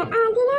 ஆதி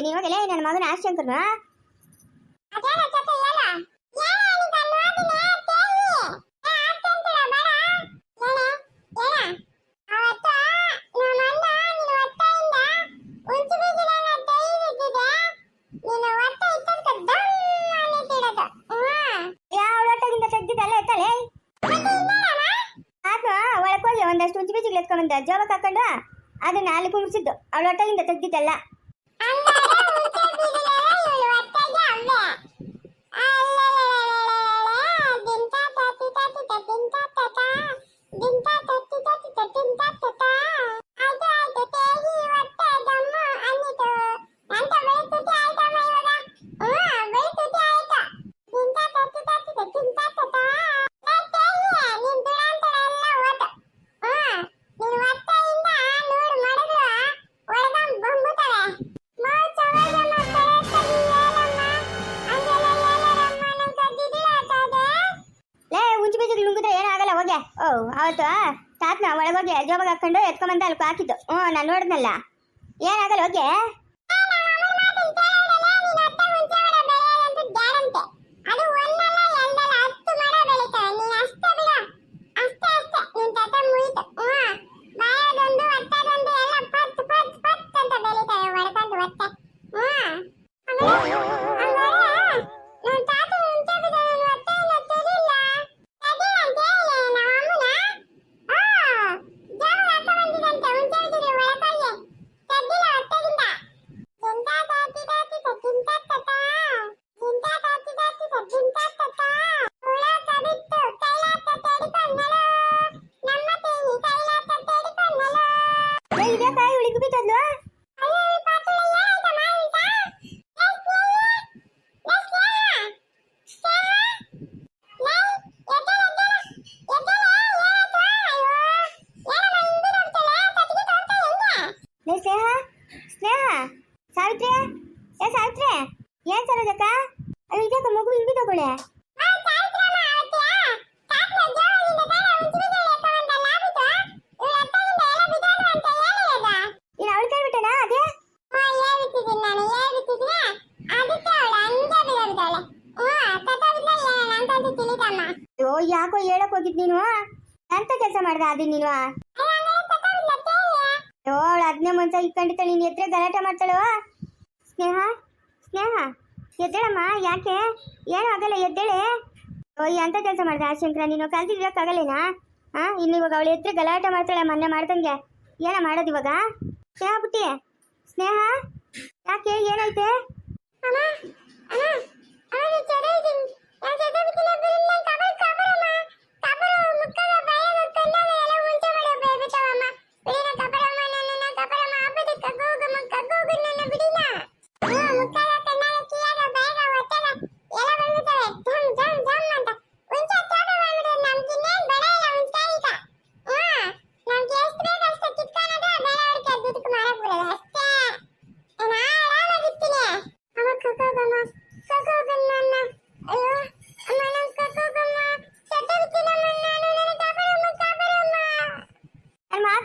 ಹೋಗ್ತೀಯ ನೀನು ಹೋಗಲೇ ನನ್ನ ಮಗನ ಆಶಂಕರ್ನ ಒಂದಷ್ಟು ಉಂಚಿ ಬೀಜಿಗೆ ಎತ್ಕೊಂಡ್ಬಂದ ಜೋಬಕ್ಕೆ ಹಾಕೊಂಡು ಅದನ್ನ ಅಲ್ಲಿ ಕುಂಬಿಸಿದ್ದು ಅವಳ ಹೊಟ್ಟೆಯಿಂದ ತೆಗ್ದಿದ್ದಲ್ಲ ಅವತ್ತು ತಾತನ ಒಳಗೋಗಿ ಜೋಬಾಗ ಹಾಕೊಂಡು ಎತ್ಕೊಂಬಂದ ಅಲ್ಲಿ ಹಾಕಿದ್ದು. ಹ್ಞೂ ನಾನು ನೋಡಿದ್ನಲ್ಲ. ಏನಾಗಲ್ಲ ಓಕೆ ಸಾವಿತ್ರಿ ಏ ಸಾವಿತ್ರಿ ಏನ್ ಸರೋದಕ್ಕ ಅಲ್ಲಿ ಇದಕ್ಕೆ ಮಗು ಇಲ್ಲಿ ತಗೊಳ್ಳೆ ಯಾಕೋ ಹೇಳಕ್ ಹೋಗಿದ್ ನೀನು ಅಂತ ಕೆಲಸ ಮಾಡ್ದ ಅದಿ ನೀನು ಅದನ್ನೇ ಮನ್ಸ ಇಟ್ಕೊಂಡಿತ್ತ ನೀನು ಎದ್ರೆ ಗಲಾಟೆ ಮಾಡ್ತಾಳವ ಸ್ನೇಹ ಸ್ನೇಹ, ಎದ್ದೇಳಮ್ಮ, ಯಾಕೆ? ಏನೂ ಆಗಲ್ಲ, ಎದ್ದೇಳೆ. ಓ ಎಂಥ ಕೆಲಸ ಮಾಡಿದೆ ಆ ಶಂಕರ? ನೀನು ಕಲ್ತಿರೋಕ್ಕಾಗಲ್ಲೇನಾ ಹಾಂ ಇನ್ನು ಇವಾಗ ಅವಳು ಎದ್ರೆ ಗಲಾಟೆ ಮಾಡ್ತಾಳೆ ಮೊನ್ನೆ ಮಾಡ್ದಂಗೆ. ಏನ ಮಾಡೋದು ಇವಾಗ? ಸ್ನೇಹ ಬುಟ್ಟಿ ಸ್ನೇಹ, ಯಾಕೆ, ಏನಾಯ್ತೆ?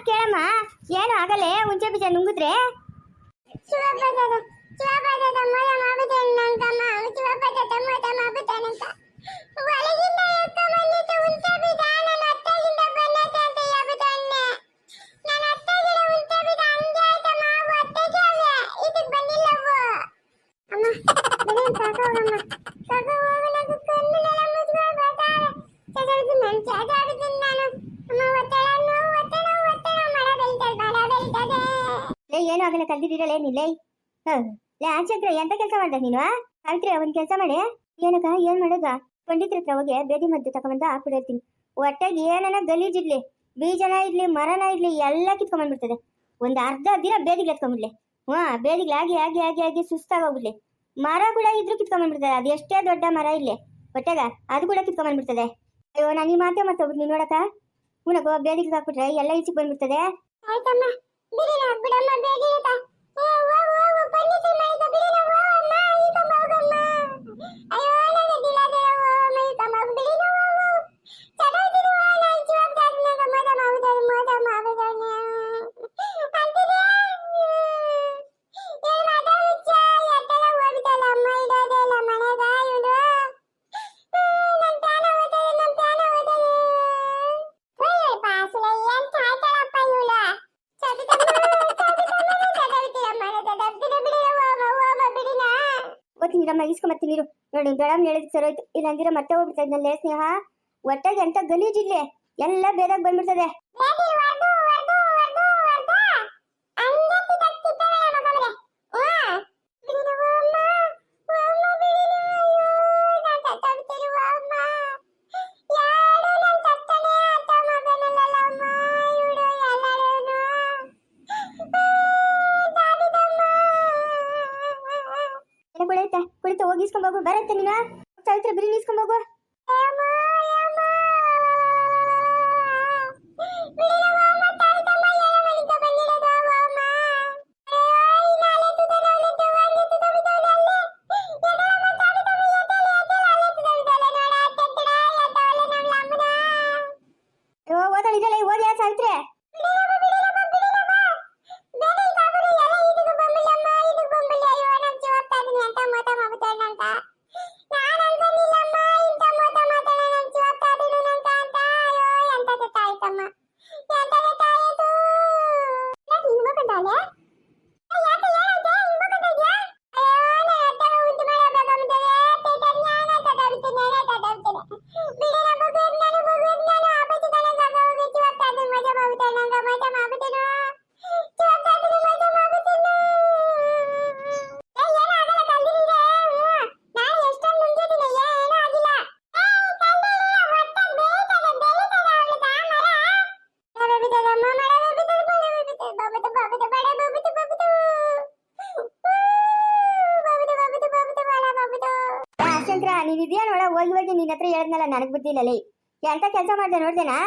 ಕೇಳಮ್ಮ? ಏನು ಆಗಲ್ಲ ಹುಂಚೆ ಬೀಜ ನುಂಗಿದ್ರೆ? ಶಿವಪದದ ಶಿವಪದದ ಮೊಲ ಮಾಬುದನ್ನಂಕಮ್ಮ ಶಿವಪದದ ಮೊಲ ಮಾಬುದನಂಕ ಒಳಗಿಂದ ಆಗಲ್ಲ ಕಲ್ದಿದ್ದೀರಲ್ಲ ಲೇ ಆಚಕ್ರ ಎಂತ ಕೆಲಸ ಮಾಡ್ದೆ ನೀನು ಆಯ್ತ್ರಿ ಒಂದ್ ಕೆಲಸ ಮಾಡಿ. ಏನಕ್ಕ, ಏನ್ ಮಾಡೋದ? ಪಂಡಿತರ ಹತ್ರ ಹೋಗಿ ಬೇದಿ ಮದ್ದು ತಗೊಂಬಂದ ಹಾಕ್ಬಿಡಿರ್ತೀನಿ ಒಟ್ಟಾಗಿ ಏನನ ಗಲೀಜಿರ್ಲಿ ಬೀಜನ ಇರ್ಲಿ, ಮರನ ಇರ್ಲಿ, ಎಲ್ಲ ಕಿತ್ಕೊಂಡ್ಬಂದ್ಬಿಡ್ತದೆ ಒಂದ್ ಅರ್ಧ ದಿನ ಬೇದಿಗೆ ಎತ್ಕೊಂಡ್ಬಿಡ್ಲಿ ಹ್ಮ್ ಬೇದಿಗೆ ಆಗಿ ಆಗಿ ಆಗಿ ಆಗಿ ಸುಸ್ತಾಗೋಗ್ಬಿಡ್ಲಿ. ಮರ ಕೂಡ ಇದ್ರೂ ಕಿತ್ಕೊಂಡ್ಬಂದ್ಬಿಡ್ತದೆ ಅದು ಎಷ್ಟೇ ದೊಡ್ಡ ಮರ ಇರ್ಲಿ. ಒಟ್ಟಾಗ ಅದು ಕೂಡ ಕಿತ್ಕೊಂಡ್ಬಂದ್ಬಿಡ್ತದೆ ಅಯ್ಯೋ ನಾನು ಈ ಮಾತೇ ಮರ್ತೋಗ್ಬಿಟ್ಟು ನೀನ್ ನೋಡಕ್ಕ? ಉನಗೋ ಬೇದಿಗೆ ಹಾಕ್ಬಿಟ್ರೆ, ಎಲ್ಲ ಈಚೆಗೆ ಬಂದ್ಬಿಡ್ತದೆ. ಆಯ್ತಮ್ಮ. ಬಿಡಮ್ಮ ನೀರಮ್ಮ ಇಸ್ಕೊಂಬತ್ತೀನಿ ನೀರು ನೋಡಿ ದೊಡ್ಡಮ್ಮ ಹೇಳಿದ್ ಸರಿ ಹೋಯ್ತು. ಇಲ್ಲಂದಿರ ಮತ್ತೆ ಹೋಗ್ಬಿಡ್ತಾ ಇದ್ನಲ್ಲೇ ಸ್ನೇಹ? ಒಟ್ಟಾಗಿ ಎಂತ ಗಲೀಜಿಲ್ಲೇ. ಎಲ್ಲ ಬೇರೆ ಬಂದ್ಬಿಡ್ತದೆ. ಹೋಗಿ ಇಸ್ಕೊಂಬೋಗು ಬರತ್ತೆ ನೀನು. ಸಾವಿತ್ರ ಬಿರಿ ಇಸ್ಕೊಂಬೋಗು ಅಯ್ಯೋ ಹೋಗಿ ನಿನ್ನ ಹತ್ರ ಹೇಳದ್ನಲ್ಲ ನನಗ್ ಬುದ್ಧಿಲ್ಲ ಲೇ. ಎಂತ ಕೆಲಸ ಮಾಡ್ದೆ ನೋಡ್ದೇನಾ?